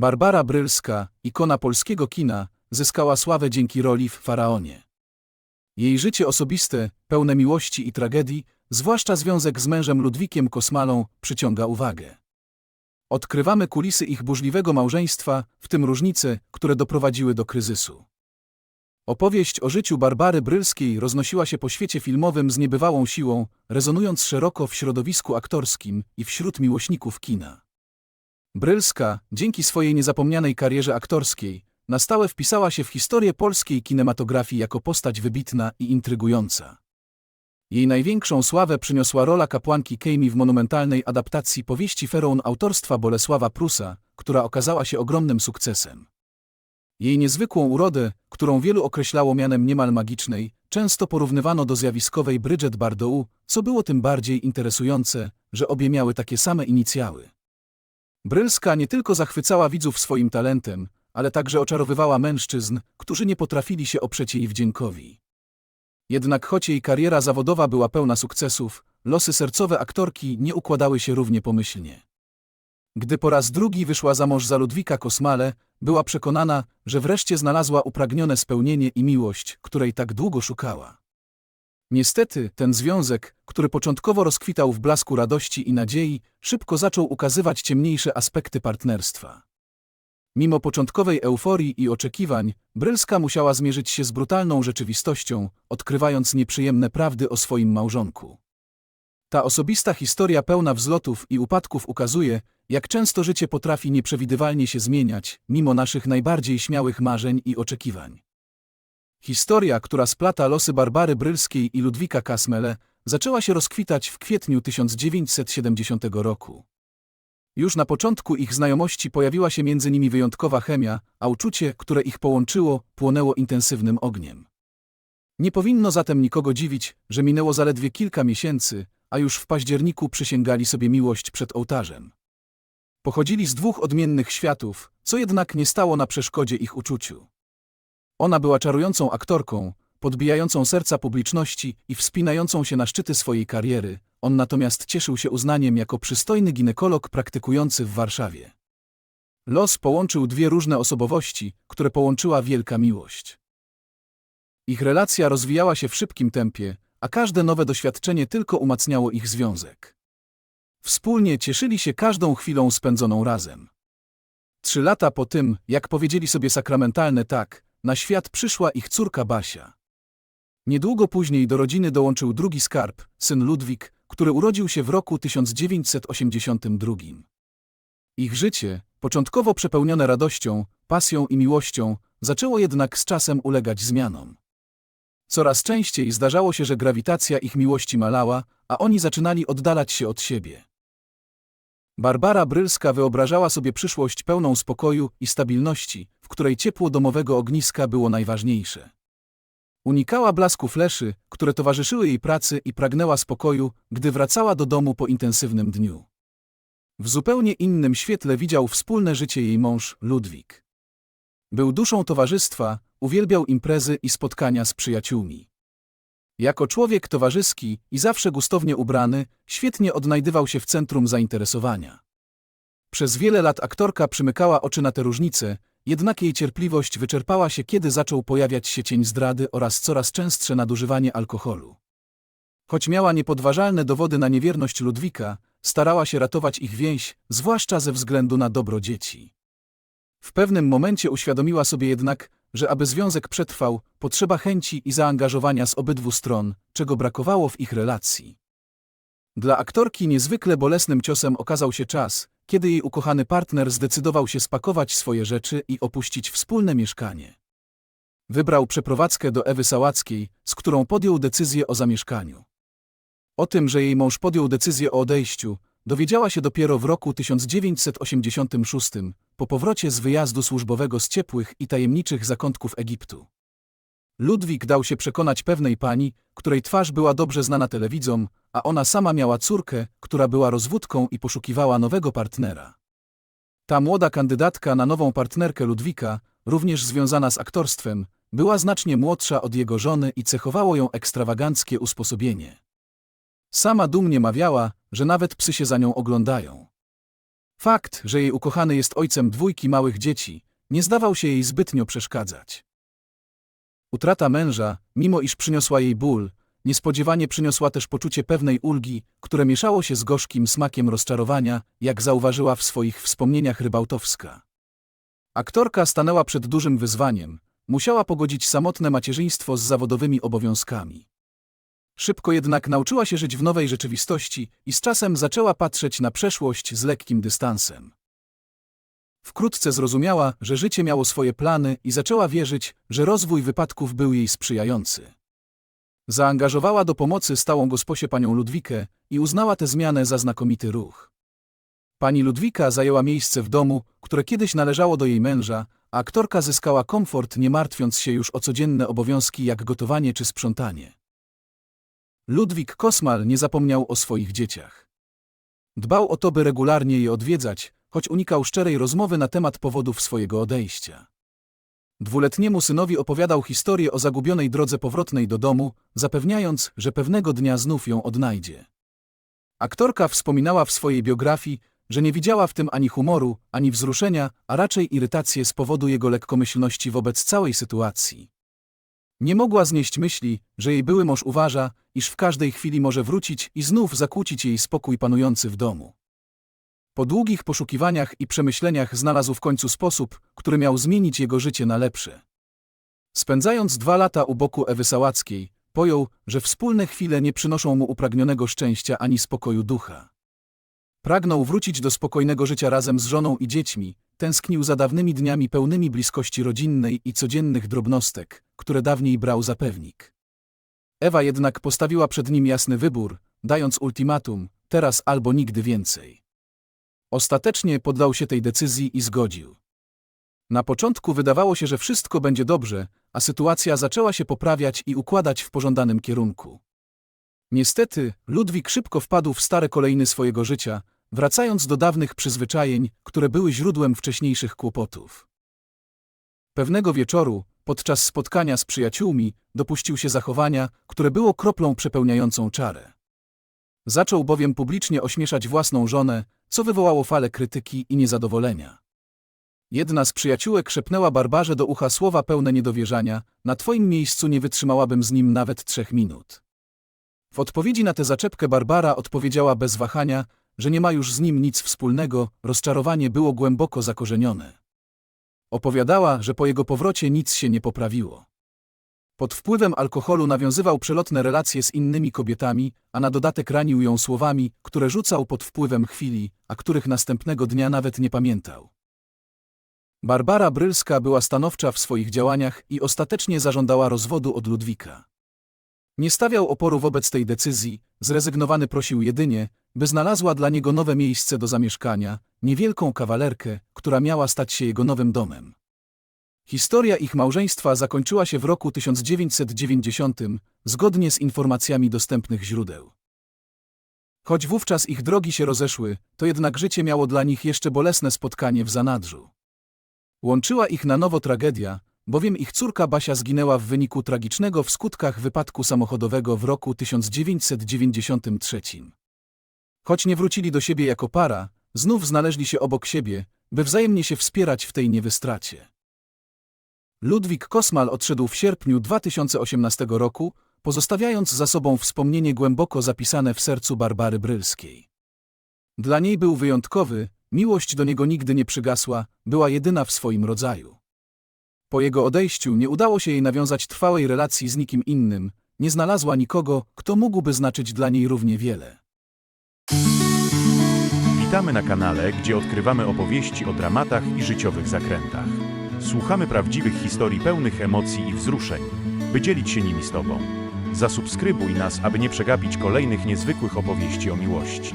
Barbara Brylska, ikona polskiego kina, zyskała sławę dzięki roli w Faraonie. Jej życie osobiste, pełne miłości i tragedii, zwłaszcza związek z mężem Ludwikiem Kosmalą, przyciąga uwagę. Odkrywamy kulisy ich burzliwego małżeństwa, w tym różnice, które doprowadziły do kryzysu. Opowieść o życiu Barbary Brylskiej roznosiła się po świecie filmowym z niebywałą siłą, rezonując szeroko w środowisku aktorskim i wśród miłośników kina. Brylska, dzięki swojej niezapomnianej karierze aktorskiej, na stałe wpisała się w historię polskiej kinematografii jako postać wybitna i intrygująca. Jej największą sławę przyniosła rola kapłanki Kejmi w monumentalnej adaptacji powieści Feroun autorstwa Bolesława Prusa, która okazała się ogromnym sukcesem. Jej niezwykłą urodę, którą wielu określało mianem niemal magicznej, często porównywano do zjawiskowej Bridget Bardot, co było tym bardziej interesujące, że obie miały takie same inicjały. Brylska nie tylko zachwycała widzów swoim talentem, ale także oczarowywała mężczyzn, którzy nie potrafili się oprzeć jej wdziękowi. Jednak choć jej kariera zawodowa była pełna sukcesów, losy sercowe aktorki nie układały się równie pomyślnie. Gdy po raz drugi wyszła za mąż za Ludwika Kosmale, była przekonana, że wreszcie znalazła upragnione spełnienie i miłość, której tak długo szukała. Niestety, ten związek, który początkowo rozkwitał w blasku radości i nadziei, szybko zaczął ukazywać ciemniejsze aspekty partnerstwa. Mimo początkowej euforii i oczekiwań, Brylska musiała zmierzyć się z brutalną rzeczywistością, odkrywając nieprzyjemne prawdy o swoim małżonku. Ta osobista historia pełna wzlotów i upadków ukazuje, jak często życie potrafi nieprzewidywalnie się zmieniać, mimo naszych najbardziej śmiałych marzeń i oczekiwań. Historia, która splata losy Barbary Brylskiej i Ludwika Kasmele, zaczęła się rozkwitać w kwietniu 1970 roku. Już na początku ich znajomości pojawiła się między nimi wyjątkowa chemia, a uczucie, które ich połączyło, płonęło intensywnym ogniem. Nie powinno zatem nikogo dziwić, że minęło zaledwie kilka miesięcy, a już w październiku przysięgali sobie miłość przed ołtarzem. Pochodzili z dwóch odmiennych światów, co jednak nie stało na przeszkodzie ich uczuciu. Ona była czarującą aktorką, podbijającą serca publiczności i wspinającą się na szczyty swojej kariery, on natomiast cieszył się uznaniem jako przystojny ginekolog praktykujący w Warszawie. Los połączył dwie różne osobowości, które połączyła wielka miłość. Ich relacja rozwijała się w szybkim tempie, a każde nowe doświadczenie tylko umacniało ich związek. Wspólnie cieszyli się każdą chwilą spędzoną razem. Trzy lata po tym, jak powiedzieli sobie sakramentalne tak, na świat przyszła ich córka Basia. Niedługo później do rodziny dołączył drugi skarb, syn Ludwik, który urodził się w roku 1982. Ich życie, początkowo przepełnione radością, pasją i miłością, zaczęło jednak z czasem ulegać zmianom. Coraz częściej zdarzało się, że grawitacja ich miłości malała, a oni zaczynali oddalać się od siebie. Barbara Brylska wyobrażała sobie przyszłość pełną spokoju i stabilności, której ciepło domowego ogniska było najważniejsze. Unikała blasku fleszy, które towarzyszyły jej pracy i pragnęła spokoju, gdy wracała do domu po intensywnym dniu. W zupełnie innym świetle widział wspólne życie jej mąż, Ludwik. Był duszą towarzystwa, uwielbiał imprezy i spotkania z przyjaciółmi. Jako człowiek towarzyski i zawsze gustownie ubrany, świetnie odnajdywał się w centrum zainteresowania. Przez wiele lat aktorka przymykała oczy na te różnice, jednak jej cierpliwość wyczerpała się, kiedy zaczął pojawiać się cień zdrady oraz coraz częstsze nadużywanie alkoholu. Choć miała niepodważalne dowody na niewierność Ludwika, starała się ratować ich więź, zwłaszcza ze względu na dobro dzieci. W pewnym momencie uświadomiła sobie jednak, że aby związek przetrwał, potrzeba chęci i zaangażowania z obydwu stron, czego brakowało w ich relacji. Dla aktorki niezwykle bolesnym ciosem okazał się czas, kiedy jej ukochany partner zdecydował się spakować swoje rzeczy i opuścić wspólne mieszkanie. Wybrał przeprowadzkę do Ewy Sałackiej, z którą podjął decyzję o zamieszkaniu. O tym, że jej mąż podjął decyzję o odejściu, dowiedziała się dopiero w roku 1986, po powrocie z wyjazdu służbowego z ciepłych i tajemniczych zakątków Egiptu. Ludwik dał się przekonać pewnej pani, której twarz była dobrze znana telewidzom, a ona sama miała córkę, która była rozwódką i poszukiwała nowego partnera. Ta młoda kandydatka na nową partnerkę Ludwika, również związana z aktorstwem, była znacznie młodsza od jego żony i cechowało ją ekstrawaganckie usposobienie. Sama dumnie mawiała, że nawet psy się za nią oglądają. Fakt, że jej ukochany jest ojcem dwójki małych dzieci, nie zdawał się jej zbytnio przeszkadzać. Utrata męża, mimo iż przyniosła jej ból, niespodziewanie przyniosła też poczucie pewnej ulgi, które mieszało się z gorzkim smakiem rozczarowania, jak zauważyła w swoich wspomnieniach Rybałtowska. Aktorka stanęła przed dużym wyzwaniem, musiała pogodzić samotne macierzyństwo z zawodowymi obowiązkami. Szybko jednak nauczyła się żyć w nowej rzeczywistości i z czasem zaczęła patrzeć na przeszłość z lekkim dystansem. Wkrótce zrozumiała, że życie miało swoje plany i zaczęła wierzyć, że rozwój wypadków był jej sprzyjający. Zaangażowała do pomocy stałą gosposię panią Ludwikę i uznała tę zmianę za znakomity ruch. Pani Ludwika zajęła miejsce w domu, które kiedyś należało do jej męża, a aktorka zyskała komfort nie martwiąc się już o codzienne obowiązki jak gotowanie czy sprzątanie. Ludwik Kosmal nie zapomniał o swoich dzieciach. Dbał o to, by regularnie je odwiedzać, choć unikał szczerej rozmowy na temat powodów swojego odejścia. Dwuletniemu synowi opowiadał historię o zagubionej drodze powrotnej do domu, zapewniając, że pewnego dnia znów ją odnajdzie. Aktorka wspominała w swojej biografii, że nie widziała w tym ani humoru, ani wzruszenia, a raczej irytację z powodu jego lekkomyślności wobec całej sytuacji. Nie mogła znieść myśli, że jej były mąż uważa, iż w każdej chwili może wrócić i znów zakłócić jej spokój panujący w domu. Po długich poszukiwaniach i przemyśleniach znalazł w końcu sposób, który miał zmienić jego życie na lepsze. Spędzając dwa lata u boku Ewy Sałackiej, pojął, że wspólne chwile nie przynoszą mu upragnionego szczęścia ani spokoju ducha. Pragnął wrócić do spokojnego życia razem z żoną i dziećmi, tęsknił za dawnymi dniami pełnymi bliskości rodzinnej i codziennych drobnostek, które dawniej brał za pewnik. Ewa jednak postawiła przed nim jasny wybór, dając ultimatum, teraz albo nigdy więcej. Ostatecznie poddał się tej decyzji i zgodził. Na początku wydawało się, że wszystko będzie dobrze, a sytuacja zaczęła się poprawiać i układać w pożądanym kierunku. Niestety, Ludwik szybko wpadł w stare kolejny swojego życia, wracając do dawnych przyzwyczajeń, które były źródłem wcześniejszych kłopotów. Pewnego wieczoru, podczas spotkania z przyjaciółmi, dopuścił się zachowania, które było kroplą przepełniającą czarę. Zaczął bowiem publicznie ośmieszać własną żonę, co wywołało falę krytyki i niezadowolenia. Jedna z przyjaciółek szepnęła Barbarze do ucha słowa pełne niedowierzania, na twoim miejscu nie wytrzymałabym z nim nawet trzech minut. W odpowiedzi na tę zaczepkę Barbara odpowiedziała bez wahania, że nie ma już z nim nic wspólnego, rozczarowanie było głęboko zakorzenione. Opowiadała, że po jego powrocie nic się nie poprawiło. Pod wpływem alkoholu nawiązywał przelotne relacje z innymi kobietami, a na dodatek ranił ją słowami, które rzucał pod wpływem chwili, a których następnego dnia nawet nie pamiętał. Barbara Brylska była stanowcza w swoich działaniach i ostatecznie zażądała rozwodu od Ludwika. Nie stawiał oporu wobec tej decyzji, zrezygnowany prosił jedynie, by znalazła dla niego nowe miejsce do zamieszkania, niewielką kawalerkę, która miała stać się jego nowym domem. Historia ich małżeństwa zakończyła się w roku 1990, zgodnie z informacjami dostępnych źródeł. Choć wówczas ich drogi się rozeszły, to jednak życie miało dla nich jeszcze bolesne spotkanie w zanadrzu. Łączyła ich na nowo tragedia, bowiem ich córka Basia zginęła w wyniku tragicznego w skutkach wypadku samochodowego w roku 1993. Choć nie wrócili do siebie jako para, znów znaleźli się obok siebie, by wzajemnie się wspierać w tej niewystracie. Ludwik Kosmal odszedł w sierpniu 2018 roku, pozostawiając za sobą wspomnienie głęboko zapisane w sercu Barbary Brylskiej. Dla niej był wyjątkowy, miłość do niego nigdy nie przygasła, była jedyna w swoim rodzaju. Po jego odejściu nie udało się jej nawiązać trwałej relacji z nikim innym, nie znalazła nikogo, kto mógłby znaczyć dla niej równie wiele. Witamy na kanale, gdzie odkrywamy opowieści o dramatach i życiowych zakrętach. Słuchamy prawdziwych historii pełnych emocji i wzruszeń, by dzielić się nimi z Tobą. Zasubskrybuj nas, aby nie przegapić kolejnych niezwykłych opowieści o miłości.